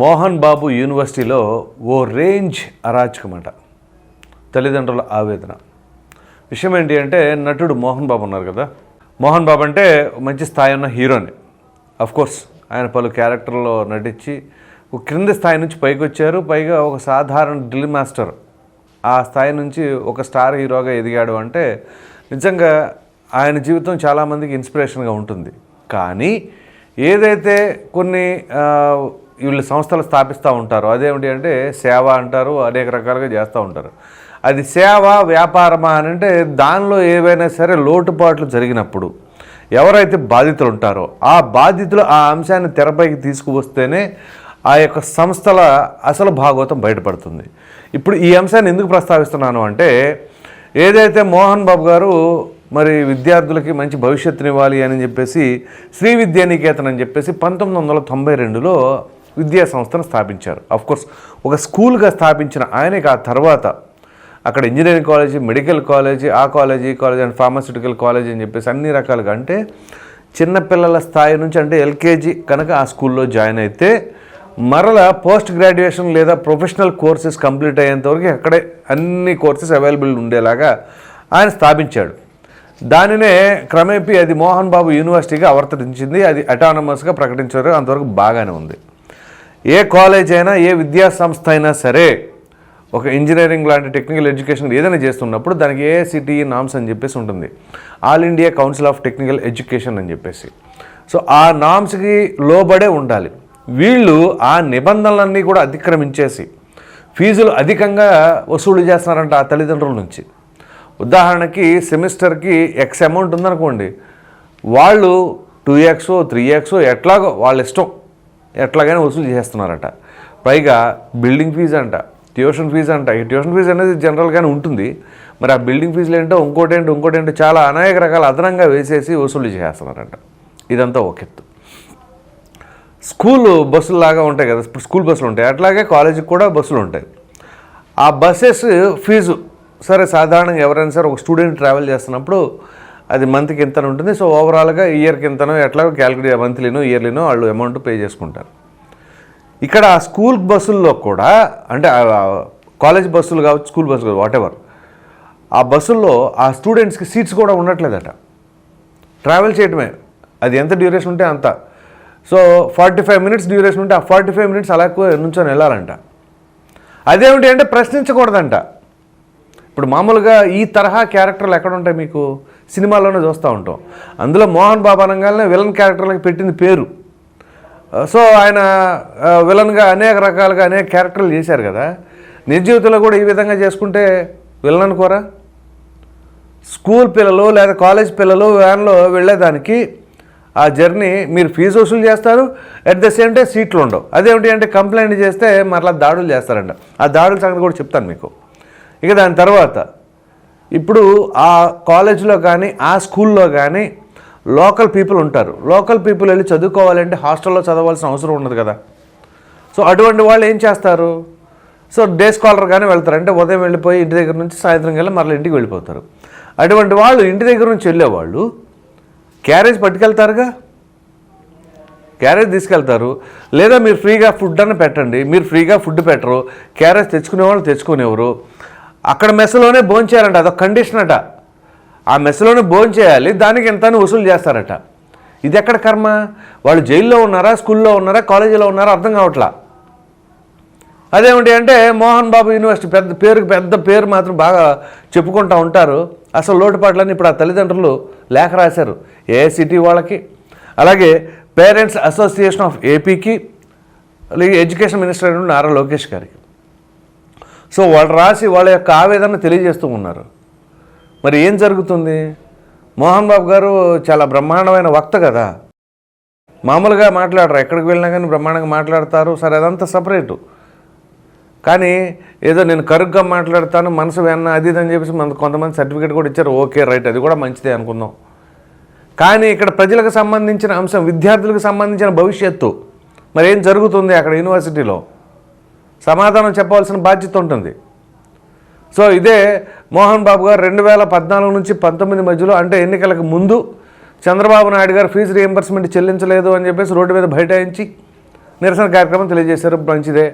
మోహన్ బాబు యూనివర్సిటీలో ఓ రేంజ్ అరాచకమట. తల్లిదండ్రుల ఆవేదన. విషయం ఏంటి అంటే నటుడు మోహన్ బాబు ఉన్నారు కదా. మోహన్ బాబు అంటే మంచి స్థాయి ఉన్న హీరోని. కోర్స్ ఆయన పలు క్యారెక్టర్లో నటించి ఒక క్రింది స్థాయి నుంచి పైకి వచ్చారు. పైగా ఒక సాధారణ డ్రిల్ మాస్టర్. ఆ స్థాయి నుంచి ఒక స్టార్ హీరోగా ఎదిగాడు అంటే నిజంగా ఆయన జీవితం చాలామందికి ఇన్స్పిరేషన్గా ఉంటుంది. కానీ ఏదైతే కొన్ని వీళ్ళు సంస్థలు స్థాపిస్తూ ఉంటారు. అదేమిటి అంటే సేవ అంటారు అనేక రకాలుగా చేస్తూ ఉంటారు. అది సేవ వ్యాపారమా అని అంటే దానిలో ఏవైనా సరే లోటుపాట్లు జరిగినప్పుడు ఎవరైతే బాధితులు ఉంటారో ఆ బాధితులు ఆ అంశాన్ని తెరపైకి తీసుకువస్తేనే ఆ యొక్క సంస్థల అసలు భాగవతం బయటపడుతుంది. ఇప్పుడు ఈ అంశాన్ని ఎందుకు ప్రస్తావిస్తున్నాను అంటే ఏదైతే మోహన్ బాబు గారు మరి విద్యార్థులకి మంచి భవిష్యత్తునివ్వాలి అని చెప్పేసి శ్రీ విద్యానికేతన్ అని చెప్పేసి పంతొమ్మిది వందల తొంభై రెండులో విద్యా సంస్థను స్థాపించారు. కోర్స్ ఒక స్కూల్గా స్థాపించిన ఆయనకి ఆ తర్వాత అక్కడ ఇంజనీరింగ్ కాలేజీ మెడికల్ కాలేజీ ఆ college college and pharmaceutical college అని చెప్పేసి అన్ని రకాలుగా అంటే చిన్నపిల్లల స్థాయి నుంచి అంటే ఎల్కేజీ కనుక ఆ స్కూల్లో జాయిన్ అయితే మరల పోస్ట్ గ్రాడ్యుయేషన్ లేదా ప్రొఫెషనల్ కోర్సెస్ కంప్లీట్ అయ్యేంతవరకు అక్కడే అన్ని కోర్సెస్ అవైలబుల్ ఉండేలాగా ఆయన స్థాపించాడు. దానినే క్రమేపీ అది మోహన్ బాబు యూనివర్సిటీగా అవతరించింది అది అటానమస్గా ప్రకటించారు అంతవరకు బాగానే ఉంది. ఏ కాలేజ్ అయినా ఏ విద్యా సంస్థ అయినా సరే ఒక ఇంజనీరింగ్ లాంటి టెక్నికల్ ఎడ్యుకేషన్ ఏదైనా చేస్తున్నప్పుడు దానికి ఏఐసిటిఈ నామ్స్ అని చెప్పేసి ఉంటుంది. All India Council of Technical Education అని చెప్పేసి. సో ఆ నామ్స్కి లోబడే ఉండాలి. వీళ్ళు ఆ నిబంధనలన్నీ కూడా అతిక్రమించేసి ఫీజులు అధికంగా వసూలు చేస్తున్నారంట ఆ తల్లిదండ్రుల నుంచి. ఉదాహరణకి సెమిస్టర్కి ఎక్స్ అమౌంట్ ఉందనుకోండి వాళ్ళు టూ ఎక్స్ త్రీ ఎక్స్ ఎట్లాగో వాళ్ళ ఇష్టం. ఎట్లాగైనా వసూలు చేస్తున్నారట పైగా బిల్డింగ్ ఫీజు అంట ట్యూషన్ ఫీజు అంట. ఈ ట్యూషన్ ఫీజు అనేది జనరల్గానే ఉంటుంది. మరి ఆ బిల్డింగ్ ఫీజులు ఏంటో ఇంకోటేంటో ఇంకోటేంటో చాలా అనేక రకాల అదనంగా వేసేసి వసూలు చేస్తున్నారంట ఇదంతా ఒక ఎత్తు. స్కూల్ బస్సులు లాగా ఉంటాయి కదా స్కూల్ బస్సులు ఉంటాయి. అట్లాగే కాలేజీకి కూడా బస్సులు ఉంటాయి. ఆ బస్సెస్ ఫీజు. సరే సాధారణంగా ఎవరైనా సరే ఒక స్టూడెంట్ ట్రావెల్ చేస్తున్నప్పుడు అది మంత్కి ఇంత ఉంటుంది. సో ఓవరాల్గా ఇయర్కి ఇంతనో ఎట్లా క్యాలిక్యులేట్ మంత్లీనో ఇయర్లీనో వాళ్ళు అమౌంట్ పే చేసుకుంటారు. ఇక్కడ ఆ స్కూల్ బస్సుల్లో కూడా అంటే కాలేజ్ బస్సులు కావచ్చు స్కూల్ బస్సులు కావచ్చు వాటెవర్ ఆ బస్సుల్లో ఆ స్టూడెంట్స్కి సీట్స్ కూడా ఉండట్లేదట. ట్రావెల్ చేయటమే. అది ఎంత డ్యూరేషన్ ఉంటే అంత. So forty five minutes duration ఉంటే ఆ ఫార్టీ ఫైవ్ మినిట్స్ అలా నుంచొని వెళ్ళాలంట. అదేమిటి అంటే ప్రశ్నించకూడదంట. ఇప్పుడు మామూలుగా ఈ తరహా క్యారెక్టర్లు ఎక్కడ ఉంటాయి మీకు? సినిమాల్లోనే చూస్తూ ఉంటాం. అందులో మోహన్ బాబు అనగానే విలన్ క్యారెక్టర్లకు పెట్టింది పేరు. సో ఆయన విలన్గా అనేక రకాలుగా అనేక క్యారెక్టర్లు చేశారు కదా. నిజ జీవితంలో కూడా ఈ విధంగా చేసుకుంటే విలన్ అనుకోరా? స్కూల్ పిల్లలు లేదా కాలేజ్ పిల్లలు వ్యాన్లో వెళ్ళేదానికి ఆ జర్నీ మీరు ఫీజు వసూలు చేస్తారు అట్ ద సేమ్ టైం సీట్లు ఉండవు. అదేమిటి అంటే కంప్లైంట్ చేస్తే మరలా దాడులు చేస్తారంట. ఆ దాడుల సంగతి కూడా చెప్తాను మీకు. ఇక దాని తర్వాత ఇప్పుడు ఆ కాలేజీలో కానీ ఆ స్కూల్లో కానీ లోకల్ పీపుల్ ఉంటారు. లోకల్ పీపుల్ వెళ్ళి చదువుకోవాలంటే హాస్టల్లో చదవాల్సిన అవసరం ఉండదు కదా. సో అటువంటి వాళ్ళు ఏం చేస్తారు? సో డే స్కాలర్ కానీ వెళ్తారు. అంటే ఉదయం వెళ్ళిపోయి ఇంటి దగ్గర నుంచి సాయంత్రం కల్లా మరల ఇంటికి వెళ్ళిపోతారు. అటువంటి వాళ్ళు ఇంటి దగ్గర నుంచి వెళ్ళేవాళ్ళు క్యారేజ్ పట్టుకెళ్తారుగా? క్యారేజ్ తీసుకెళ్తారు. లేదా మీరు ఫ్రీగా ఫుడ్ అని పెట్టండి. మీరు ఫ్రీగా ఫుడ్ పెట్టరు. క్యారేజ్ తెచ్చుకునే వాళ్ళు తెచ్చుకునేవారు. అక్కడ మెస్సులోనే భోంచేయాలంట అదొక కండిషన్ అట. ఆ మెస్సులోనే భోంచేయాలి దానికి ఎంత అని వసూలు చేస్తారట. ఇది ఎక్కడ కర్మ? వాళ్ళు జైల్లో ఉన్నారా స్కూల్లో ఉన్నారా కాలేజీలో ఉన్నారా అర్థం కావట్లా? అదేమిటి అంటే మోహన్ బాబు యూనివర్సిటీ పెద్ద పేరుకి పెద్ద పేరు మాత్రం బాగా చెప్పుకుంటూ ఉంటారు. అసలు లోటుపాట్లన్నీ ఇప్పుడు ఆ తల్లిదండ్రులు లేఖ రాశారు. ఏఐసిటీ వాళ్ళకి? అలాగే పేరెంట్స్ అసోసియేషన్ ఆఫ్ ఏపీకి అలాగే ఎడ్యుకేషన్ మినిస్టర్ నారా లోకేష్ గారికి. సో వాళ్ళు రాసి వాళ్ళ యొక్క ఆవేదన తెలియజేస్తూ ఉన్నారు. మరి ఏం జరుగుతుంది? మోహన్ బాబు గారు చాలా బ్రహ్మాండమైన వక్త కదా. మామూలుగా మాట్లాడరు. ఎక్కడికి వెళ్ళినా కానీ బ్రహ్మాండంగా మాట్లాడతారు. సరే అదంతా సపరేటు. కానీ ఏదో నేను కరుగ్గా మాట్లాడతాను మనసు వెన్న అది ఇది అని చెప్పేసి మన కొంతమంది సర్టిఫికేట్ కూడా ఇచ్చారు. ఓకే రైట్ అది కూడా మంచిదే అనుకుందాం. కానీ ఇక్కడ ప్రజలకు సంబంధించిన అంశం విద్యార్థులకు సంబంధించిన భవిష్యత్తు. మరి ఏం జరుగుతుంది అక్కడ యూనివర్సిటీలో? సమాధానం చెప్పవలసిన బాధ్యత ఉంటుంది. సో ఇదే మోహన్ బాబు గారు రెండు వేల పద్నాలుగు నుంచి పంతొమ్మిది మధ్యలో అంటే ఎన్నికలకు ముందు చంద్రబాబు నాయుడు గారు ఫీజు రియంబర్స్మెంట్ చెల్లించలేదు అని చెప్పేసి రోడ్డు మీద బైఠాయించి నిరసన కార్యక్రమం తెలియజేశారు. మంచిదే.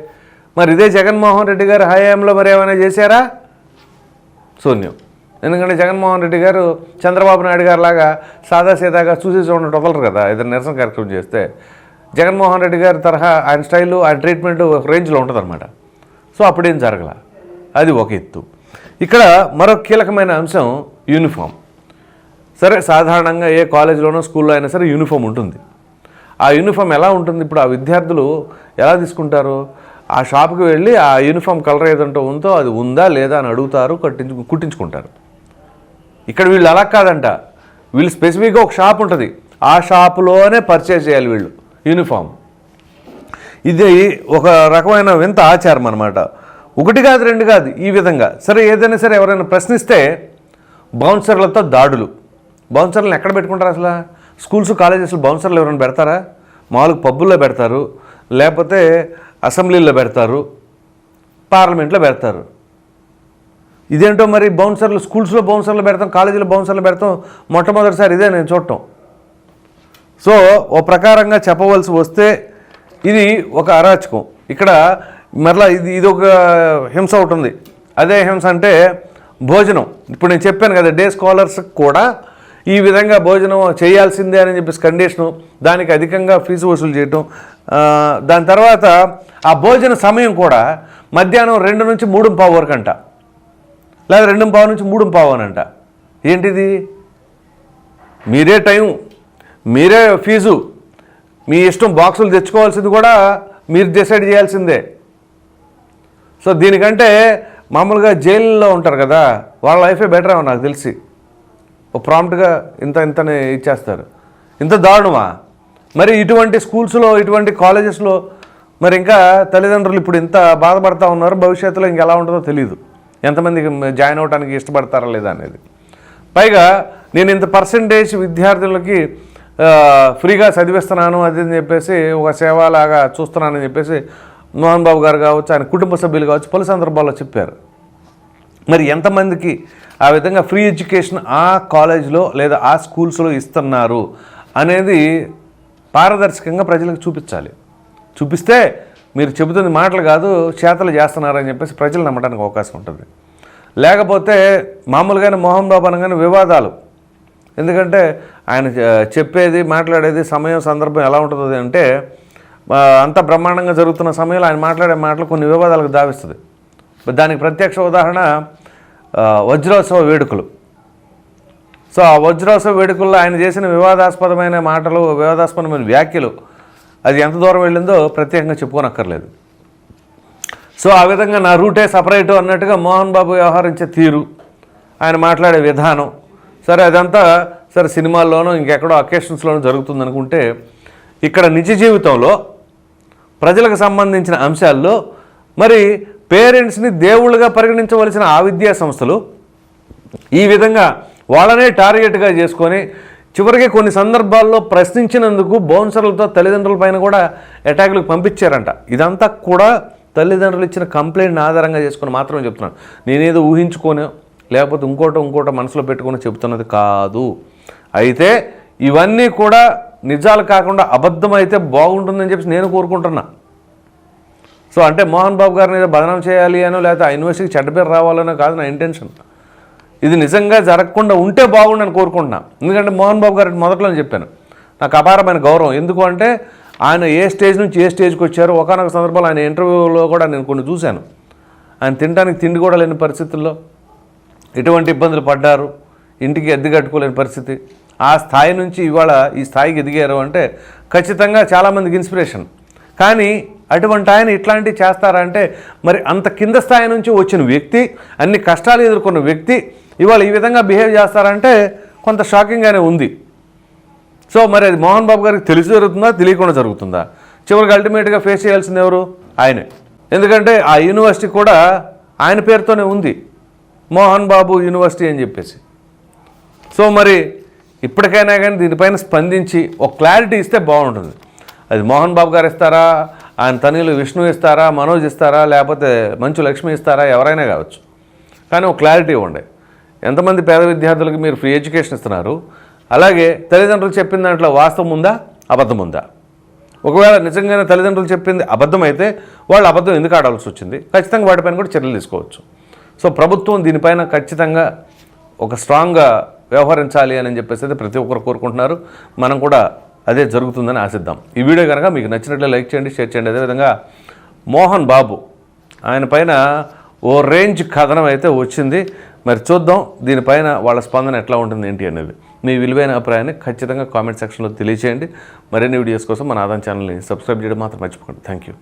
మరి ఇదే జగన్మోహన్ రెడ్డి గారు హయాంలో మరి ఏమైనా చేశారా? శూన్యం. ఎందుకంటే జగన్మోహన్ రెడ్డి గారు చంద్రబాబు నాయుడు గారు లాగా సాదాసీదాగా చూసి చూడండి వదలరు కదా. ఏదైనా నిరసన కార్యక్రమం చేస్తే జగన్మోహన్ రెడ్డి గారి తరహా ఆయన స్టైలు ఆయన ట్రీట్మెంట్ ఒక రేంజ్లో ఉంటుందన్నమాట. సో అప్పుడేం జరగల? అది ఒక ఎత్తు. ఇక్కడ మరో కీలకమైన అంశం యూనిఫామ్. సరే సాధారణంగా ఏ కాలేజీలోనో స్కూల్లో అయినా సరే యూనిఫామ్ ఉంటుంది. ఆ యూనిఫామ్ ఎలా ఉంటుంది? ఇప్పుడు ఆ విద్యార్థులు ఎలా తీసుకుంటారు? ఆ షాప్కి వెళ్ళి ఆ యూనిఫామ్ కలర్ ఏదంటో ఉందో అది ఉందా లేదా అని అడుగుతారు కట్టించు కుట్టించుకుంటారు. ఇక్కడ వీళ్ళు అలా కాదంట. వీళ్ళు స్పెసిఫిక్గా ఒక షాప్ ఉంటుంది. ఆ షాపులోనే పర్చేజ్ చేయాలి వీళ్ళు. యూనిఫామ్. ఇది ఒక రకమైన వింత ఆచారం అనమాట ఒకటి కాదు రెండు కాదు ఈ విధంగా. సరే ఏదైనా సరే ఎవరైనా ప్రశ్నిస్తే బౌన్సర్లతో దాడులు. బౌన్సర్లను ఎక్కడ పెట్టుకుంటారు అసలు? స్కూల్స్ కాలేజెస్లో బౌన్సర్లు ఎవరైనా పెడతారా? మామూలుగా పబ్బుల్లో పెడతారు లేకపోతే అసెంబ్లీలో పెడతారు పార్లమెంట్లో పెడతారు. ఇదేంటో మరి బౌన్సర్లు స్కూల్స్లో బౌన్సర్లు పెడతాం కాలేజీలో బౌన్సర్లు పెడతాం మొట్టమొదటిసారి ఇదే నేను చూడటం. సో ఓ ప్రకారంగా చెప్పవలసి వస్తే ఇది ఒక అరాచకం. ఇక్కడ మరలా ఇది ఇది ఒక హింస ఒకటి ఉంది. అదే హింస అంటే భోజనం. ఇప్పుడు నేను చెప్పాను కదా డే స్కాలర్స్ కూడా ఈ విధంగా భోజనం చేయాల్సిందే అని చెప్పేసి కండిషను దానికి అధికంగా ఫీజు వసూలు చేయటం దాని తర్వాత ఆ భోజన సమయం కూడా మధ్యాహ్నం రెండు నుంచి మూడు పావు వరకు అంట. లేదా రెండు పావు నుంచి మూడు పావు అని అంట. ఏంటిది? మీరే టైం. మీరే ఫీజు. మీ ఇష్టం బాక్సులు తెచ్చుకోవాల్సింది కూడా మీరు డిసైడ్ చేయాల్సిందే. సో దీనికంటే మామూలుగా జైల్లో ఉంటారు కదా వాళ్ళ లైఫే బెటర్ ఏమో నాకు తెలిసి. ఓ ప్రాంప్ట్గా ఇంత ఇంతనే ఇచ్చేస్తారు. ఇంత దారుణమా? మరి ఇటువంటి స్కూల్స్లో ఇటువంటి కాలేజెస్లో మరి ఇంకా తల్లిదండ్రులు ఇప్పుడు ఇంత బాధపడతా ఉన్నారు భవిష్యత్తులో ఇంకెలా ఉంటుందో తెలియదు ఎంతమందికి జాయిన్ అవడానికి ఇష్టపడతారా లేదా అనేది. పైగా నేను ఇంత పర్సంటేజ్ విద్యార్థులకి ఫ్రీగా చదివిస్తున్నాను అది అని చెప్పేసి ఒక సేవలాగా చూస్తున్నానని చెప్పేసి మోహన్ బాబు గారు కావచ్చు ఆయన కుటుంబ సభ్యులు కావచ్చు పలు సందర్భాల్లో చెప్పారు. మరి ఎంతమందికి ఆ విధంగా ఫ్రీ ఎడ్యుకేషన్ ఆ కాలేజ్లో లేదా ఆ స్కూల్స్లో ఇస్తున్నారు అనేది పారదర్శకంగా ప్రజలకు చూపించాలి. చూపిస్తే మీరు చెబుతున్న మాటలు కాదు చేతలు చేస్తున్నారని చెప్పేసి ప్రజలు నమ్మడానికి అవకాశం ఉంటుంది. లేకపోతే మామూలుగానే మోహన్ బాబు అనగానే వివాదాలు. ఎందుకంటే ఆయన చెప్పేది మాట్లాడేది సమయం సందర్భం ఎలా ఉంటుంది అంటే అంత బ్రహ్మాండంగా జరుగుతున్న సమయంలో ఆయన మాట్లాడే మాటలు కొన్ని వివాదాలకు దావిస్తుంది. దానికి ప్రత్యక్ష ఉదాహరణ వజ్రోత్సవ వేడుకలు. సో ఆ వజ్రోత్సవ వేడుకల్లో ఆయన చేసిన వివాదాస్పదమైన మాటలు వివాదాస్పదమైన వ్యాఖ్యలు అది ఎంత దూరం వెళ్ళిందో ప్రత్యేకంగా చెప్పుకోనక్కర్లేదు. సో ఆ విధంగా నా రూటే సపరేటు అన్నట్టుగా మోహన్ బాబు వ్యవహరించే తీరు ఆయన మాట్లాడే విధానం సరే అదంతా సరే సినిమాల్లోనూ ఇంకెక్కడో అకేషన్స్లోనూ జరుగుతుంది అనుకుంటే ఇక్కడ నిజ జీవితంలో ప్రజలకు సంబంధించిన అంశాల్లో మరి పేరెంట్స్ని దేవుళ్ళుగా పరిగణించవలసిన ఆ విద్యా సంస్థలు ఈ విధంగా వాళ్ళనే టార్గెట్గా చేసుకొని చివరికి కొన్ని సందర్భాల్లో ప్రశ్నించినందుకు బౌన్సర్లతో తల్లిదండ్రుల పైన కూడా అటాకులకు పంపించారంట. ఇదంతా కూడా తల్లిదండ్రులు ఇచ్చిన కంప్లైంట్ని ఆధారంగా చేసుకొని మాత్రమే చెప్తున్నాను. నేనేదో ఊహించుకొని లేకపోతే ఇంకోటో ఇంకోటో మనసులో పెట్టుకొని చెబుతున్నది కాదు. అయితే ఇవన్నీ కూడా నిజాలు కాకుండా అబద్ధం అయితే బాగుంటుందని చెప్పి నేను కోరుకుంటున్నా. సో అంటే మోహన్ బాబు గారిని ఏదో చేయాలి అనో లేకపోతే ఆ యూనివర్సిటీకి చెడ్డ పేరు రావాలనో కాదు నా ఇంటెన్షన్. ఇది నిజంగా జరగకుండా ఉంటే బాగుండని కోరుకుంటున్నా. ఎందుకంటే మోహన్ బాబు గారికి మొదట్లోనే చెప్పాను నాకు అపారమైన గౌరవం. ఎందుకు అంటే ఆయన ఏ స్టేజ్ నుంచి ఏ స్టేజ్కి వచ్చారో ఒకనొక సందర్భంలో ఆయన ఇంటర్వ్యూలో కూడా నేను కొన్ని చూశాను. ఆయన తినడానికి తిండి కూడా లేని పరిస్థితుల్లో ఎటువంటి ఇబ్బందులు పడ్డారు ఇంటికి అద్దె కట్టుకోలేని పరిస్థితి ఆ స్థాయి నుంచి ఇవాళ ఈ స్థాయికి ఎదిగారు అంటే ఖచ్చితంగా చాలామందికి ఇన్స్పిరేషన్. కానీ అటువంటి ఆయన ఇట్లాంటివి చేస్తారంటే మరి అంత కింద స్థాయి నుంచి వచ్చిన వ్యక్తి అన్ని కష్టాలు ఎదుర్కొన్న వ్యక్తి ఇవాళ ఈ విధంగా బిహేవ్ చేస్తారంటే కొంత షాకింగ్గానే ఉంది. సో మరి అది మోహన్ బాబు గారికి తెలిసి జరుగుతుందా? తెలియకుండా జరుగుతుందా? చివరికి అల్టిమేట్గా ఫేస్ చేయాల్సింది ఎవరు? ఆయనే. ఎందుకంటే ఆ యూనివర్సిటీ కూడా ఆయన పేరుతోనే ఉంది. మోహన్ బాబు యూనివర్సిటీ అని చెప్పేసి. సో మరి ఇప్పటికైనా కానీ దీనిపైన స్పందించి ఒక క్లారిటీ ఇస్తే బాగుంటుంది. అది మోహన్ బాబు గారు ఇస్తారా? ఆయన తనయులు విష్ణు ఇస్తారా? మనోజ్ ఇస్తారా? లేకపోతే మంచు లక్ష్మి ఇస్తారా? ఎవరైనా కావచ్చు. కానీ ఒక క్లారిటీ ఇవ్వండి. ఎంతమంది పేద విద్యార్థులకు మీరు ఫ్రీ ఎడ్యుకేషన్ ఇస్తున్నారు? అలాగే తల్లిదండ్రులు చెప్పిన దాంట్లో వాస్తవం ఉందా? అబద్ధం ఉందా? ఒకవేళ నిజంగానే తల్లిదండ్రులు చెప్పింది అబద్ధం అయితే వాళ్ళు అబద్ధం ఎందుకు ఆడాల్సి వచ్చింది? ఖచ్చితంగా వాటిపైన కూడా చర్యలు తీసుకోవచ్చు. సో ప్రభుత్వం దీనిపైన ఖచ్చితంగా ఒక స్ట్రాంగ్గా వ్యవహరించాలి అని చెప్పేసి అయితే ప్రతి ఒక్కరు కోరుకుంటున్నారు. మనం కూడా అదే జరుగుతుందని ఆశిద్దాం. ఈ వీడియో కనుక మీకు నచ్చినట్లే లైక్ చేయండి షేర్ చేయండి. అదేవిధంగా మోహన్ బాబు ఆయన పైన ఓ రేంజ్ కథనం అయితే వచ్చింది. మరి చూద్దాం దీనిపైన వాళ్ళ స్పందన ఎట్లా ఉంటుంది ఏంటి అనేది. మీ విలువైన అభిప్రాయాన్ని ఖచ్చితంగా కామెంట్ సెక్షన్లో తెలియచేయండి. మరిన్ని వీడియోస్ కోసం మన ఆదాన్ ఛానల్ని సబ్స్క్రైబ్ చేయడం మాత్రం మర్చిపోకండి. Thank you